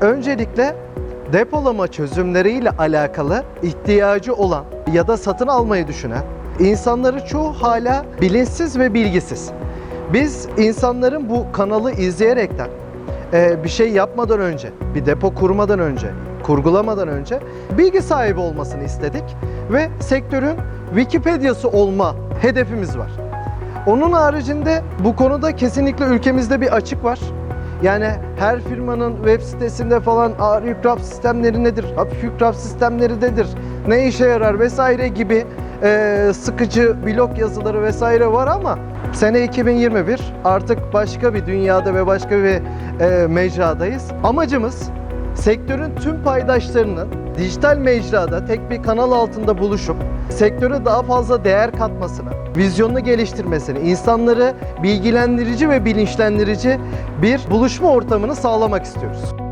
Öncelikle depolama çözümleriyle alakalı ihtiyacı olan ya da satın almayı düşünen insanları çoğu hala bilinçsiz ve bilgisiz. Biz insanların bu kanalı izleyerekten e, bir şey yapmadan önce, bir depo kurmadan önce, kurgulamadan önce bilgi sahibi olmasını istedik ve sektörün Wikipedia'sı olma hedefimiz var. Onun haricinde bu konuda kesinlikle ülkemizde bir açık var. Yani her firmanın web sitesinde falan ağır yükgraf sistemleri nedir, hafif yükgraf sistemleri nedir, ne işe yarar vesaire gibi e, sıkıcı blog yazıları vesaire var ama sene 2021 artık başka bir dünyada ve başka bir e, mecradayız. Amacımız sektörün tüm paydaşlarının dijital mecrada tek bir kanal altında buluşup sektöre daha fazla değer katmasını, vizyonunu geliştirmesini, insanları bilgilendirici ve bilinçlendirici bir buluşma ortamını sağlamak istiyoruz.